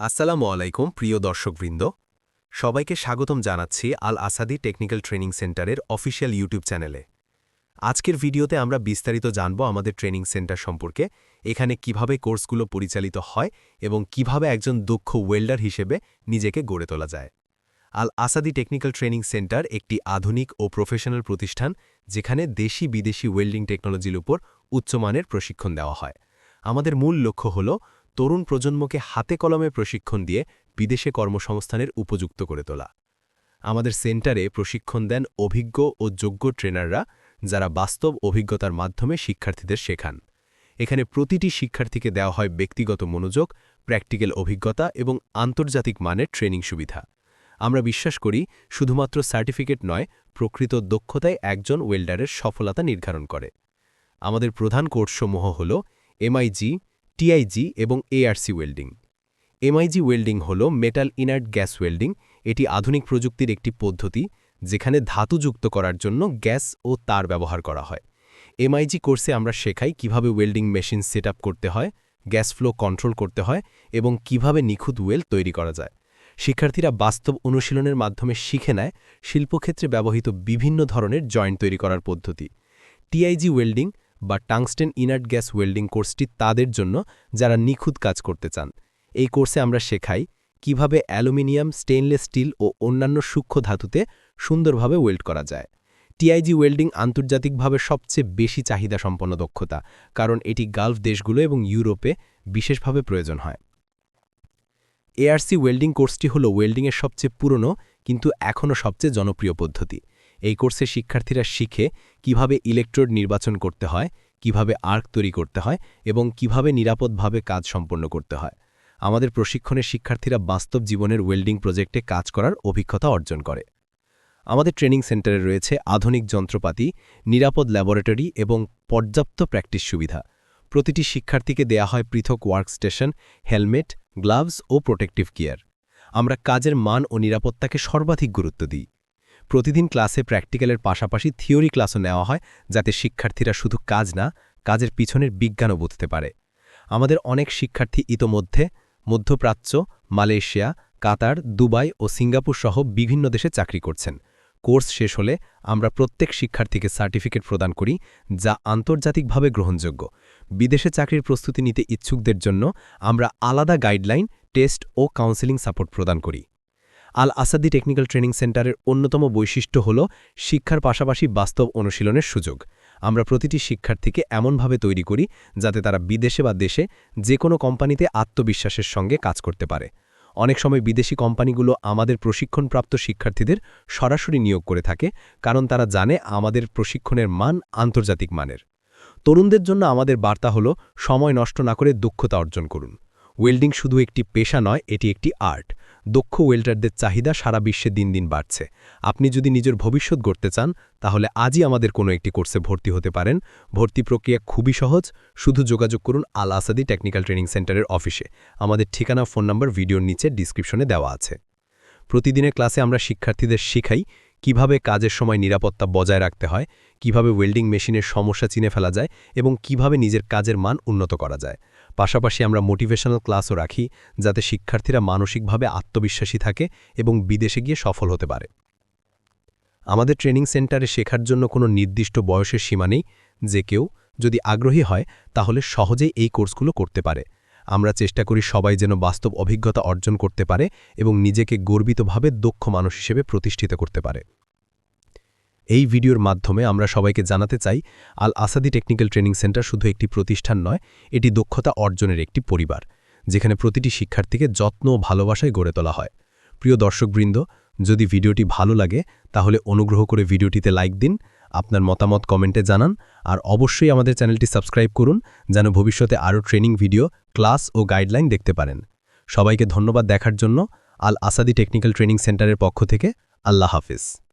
আসসালামু আলাইকুম, প্রিয় দর্শকবৃন্দ। সবাইকে স্বাগতম জানাচ্ছি আল আসাদি টেকনিক্যাল ট্রেনিং সেন্টারের অফিসিয়াল ইউটিউব চ্যানেলে। আজকের ভিডিওতে আমরা বিস্তারিত জানব আমাদের ট্রেনিং সেন্টার সম্পর্কে, এখানে কীভাবে কোর্সগুলো পরিচালিত হয় এবং কীভাবে একজন দক্ষ ওয়েল্ডার হিসেবে নিজেকে গড়ে তোলা যায়। Al Asadi technical training centre একটি আধুনিক ও প্রফেশনাল প্রতিষ্ঠান যেখানে দেশি বিদেশি ওয়েল্ডিং টেকনোলজির উপর উচ্চমানের প্রশিক্ষণ দেওয়া হয়। আমাদের মূল লক্ষ্য হল তরুণ প্রজন্মকে হাতে কলমে প্রশিক্ষণ দিয়ে বিদেশে কর্মসংস্থানের উপযুক্ত করে তোলা। আমাদের সেন্টারে প্রশিক্ষণ দেন অভিজ্ঞ ও যোগ্য ট্রেনাররা যারা বাস্তব অভিজ্ঞতার মাধ্যমে শিক্ষার্থীদের শেখান। এখানে প্রতিটি শিক্ষার্থীকে দেওয়া হয় ব্যক্তিগত মনোযোগ, প্র্যাকটিক্যাল অভিজ্ঞতা এবং আন্তর্জাতিক মানের ট্রেনিং সুবিধা। আমরা বিশ্বাস করি শুধুমাত্র সার্টিফিকেট নয়, প্রকৃত দক্ষতায় একজন ওয়েল্ডারের সফলতা নির্ধারণ করে। আমাদের প্রধান কোর্সসমূহ হল এমআইজি টিআইজি এবং এআরসি ওয়েল্ডিং। এমআইজি ওয়েল্ডিং হল মেটাল ইনার্ট গ্যাস ওয়েল্ডিং, এটি আধুনিক প্রযুক্তির একটি পদ্ধতি যেখানে ধাতু যুক্ত করার জন্য গ্যাস ও তার ব্যবহার করা হয়। এমআইজি কোর্সে আমরা শেখাই কীভাবে ওয়েল্ডিং মেশিন সেট করতে হয়, গ্যাস ফ্লো কন্ট্রোল করতে হয় এবং কীভাবে নিখুঁত ওয়েল তৈরি করা যায়। শিক্ষার্থীরা বাস্তব অনুশীলনের মাধ্যমে শিখে নেয় শিল্পক্ষেত্রে ব্যবহৃত বিভিন্ন ধরনের জয়েন্ট তৈরি করার পদ্ধতি। টিআইজি ওয়েল্ডিং বা টাংস্টেন ইনার্ট গ্যাস ওয়েল্ডিং কোর্সটি তাদের জন্য যারা নিখুঁত কাজ করতে চান। এই কোর্সে আমরা শেখাই কীভাবে অ্যালুমিনিয়াম, স্টেইনলেস স্টিল ও অন্যান্য সূক্ষ্ম ধাতুতে সুন্দরভাবে ওয়েল্ড করা যায়। টিআইজি ওয়েল্ডিং আন্তর্জাতিকভাবে সবচেয়ে বেশি চাহিদা সম্পন্ন দক্ষতা, কারণ এটি গালফ দেশগুলো এবং ইউরোপে বিশেষভাবে প্রয়োজন হয়। এআরসি ওয়েল্ডিং কোর্সটি হল ওয়েল্ডিংয়ের সবচেয়ে পুরনো কিন্তু এখনও সবচেয়ে জনপ্রিয় পদ্ধতি। এই কোর্সে শিক্ষার্থীরা শিখে কীভাবে ইলেকট্রোড নির্বাচন করতে হয়, কীভাবে আর্ক তৈরি করতে হয় এবং কীভাবে নিরাপদভাবে কাজ সম্পন্ন করতে হয়। আমাদের প্রশিক্ষণের শিক্ষার্থীরা বাস্তব জীবনের ওয়েল্ডিং প্রজেক্টে কাজ করার অভিজ্ঞতা অর্জন করে। আমাদের ট্রেনিং সেন্টারে রয়েছে আধুনিক যন্ত্রপাতি, নিরাপদ ল্যাবরেটরি এবং পর্যাপ্ত প্র্যাকটিস সুবিধা। প্রতিটি শিক্ষার্থীকে দেয়া হয় পৃথক ওয়ার্কস্টেশন হেলমেট গ্লাভস ও প্রোটেক্টিভ গিয়ার আমরা কাজের মান ও নিরাপত্তাকে সর্বাধিক গুরুত্ব দিই। প্রতিদিন ক্লাসে প্র্যাকটিক্যালের পাশাপাশি থিওরি ক্লাসও নেওয়া হয়, যাতে শিক্ষার্থীরা শুধু কাজ না, কাজের পিছনের বিজ্ঞানও বুঝতে পারে। আমাদের অনেক শিক্ষার্থী ইতোমধ্যে মধ্যপ্রাচ্য, মালয়েশিয়া, কাতার, দুবাই ও সিঙ্গাপুর সহ বিভিন্ন দেশে চাকরি করছেন। কোর্স শেষ হলে আমরা প্রত্যেক শিক্ষার্থীকে সার্টিফিকেট প্রদান করি, যা আন্তর্জাতিকভাবে গ্রহণযোগ্য। বিদেশে চাকরির প্রস্তুতি নিতে ইচ্ছুকদের জন্য আমরা আলাদা গাইডলাইন, টেস্ট ও কাউন্সেলিং সাপোর্ট প্রদান করি। আল আসাদি টেকনিক্যাল ট্রেনিং সেন্টারের অন্যতম বৈশিষ্ট্য হল শিক্ষার পাশাপাশি বাস্তব অনুশীলনের সুযোগ। আমরা প্রতিটি শিক্ষার্থীকে এমনভাবে তৈরি করি যাতে তারা বিদেশে বা দেশে যে কোনো কোম্পানিতে আত্মবিশ্বাসের সঙ্গে কাজ করতে পারে। অনেক সময় বিদেশি কোম্পানিগুলো আমাদের প্রশিক্ষণপ্রাপ্ত শিক্ষার্থীদের সরাসরি নিয়োগ করে থাকে, কারণ তারা জানে আমাদের প্রশিক্ষণের মান আন্তর্জাতিক মানের। তরুণদের জন্য আমাদের বার্তা হল, সময় নষ্ট না করে দক্ষতা অর্জন করুন। ওয়েল্ডিং শুধু একটি পেশা নয়, এটি একটি আর্ট। দক্ষ ওয়েল্ডারদের চাহিদা সারা বিশ্বে দিন দিন বাড়ছে। আপনি যদি নিজের ভবিষ্যৎ গড়তে চান, তাহলে আজই আমাদের কোনো একটি কোর্সে ভর্তি হতে পারেন। ভর্তি প্রক্রিয়া খুবই সহজ। শুধু যোগাযোগ করুন আল আসাদি টেকনিক্যাল ট্রেনিং সেন্টারের অফিসে। আমাদের ঠিকানা, ফোন নম্বর, ভিডিওর নিচে ডিসক্রিপশনে দেওয়া আছে। প্রতিদিনের ক্লাসে আমরা শিক্ষার্থীদের শিখাই কীভাবে কাজের সময় নিরাপত্তা বজায় রাখতে হয়, কীভাবে ওয়েল্ডিং মেশিনের সমস্যা চিনে ফেলা যায় এবং কীভাবে নিজের কাজের মান উন্নত করা যায়। পাশাপাশি আমরা মোটিভেশনাল ক্লাসও রাখি, যাতে শিক্ষার্থীরা মানসিকভাবে আত্মবিশ্বাসী থাকে এবং বিদেশে গিয়ে সফল হতে পারে। আমাদের ট্রেনিং সেন্টারে শেখার জন্য কোনো নির্দিষ্ট বয়সের সীমা নেই, যে কেউ যদি আগ্রহী হয়, তাহলে সহজেই এই কোর্সগুলো করতে পারে। আমরা চেষ্টা করি সবাই যেন বাস্তব অভিজ্ঞতা অর্জন করতে পারে এবং নিজেকে গর্বিতভাবে দক্ষ মানুষ হিসেবে প্রতিষ্ঠিত করতে পারে। এই ভিডিওর মাধ্যমে আমরা সবাইকে জানাতে চাই, Al Asadi technical training centre শুধু একটি প্রতিষ্ঠান নয়, এটি দক্ষতা অর্জনের একটি পরিবার, যেখানে প্রতিটি শিক্ষার্থীকে যত্ন ও ভালোবাসায় গড়ে তোলা হয়। প্রিয় দর্শকবৃন্দ, যদি ভিডিওটি ভালো লাগে, তাহলে অনুগ্রহ করে ভিডিওটিতে লাইক দিন আপনার মতামত কমেন্টে জানান আর অবশ্যই আমাদের চ্যানেলটি সাবস্ক্রাইব করুন যেন ভবিষ্যতে আরও ট্রেনিং ভিডিও, ক্লাস ও গাইডলাইন দেখতে পারেন। সবাইকে ধন্যবাদ দেখার জন্য। আল আসাদি টেকনিক্যাল ট্রেনিং সেন্টারের পক্ষ থেকে আল্লাহ হাফিজ।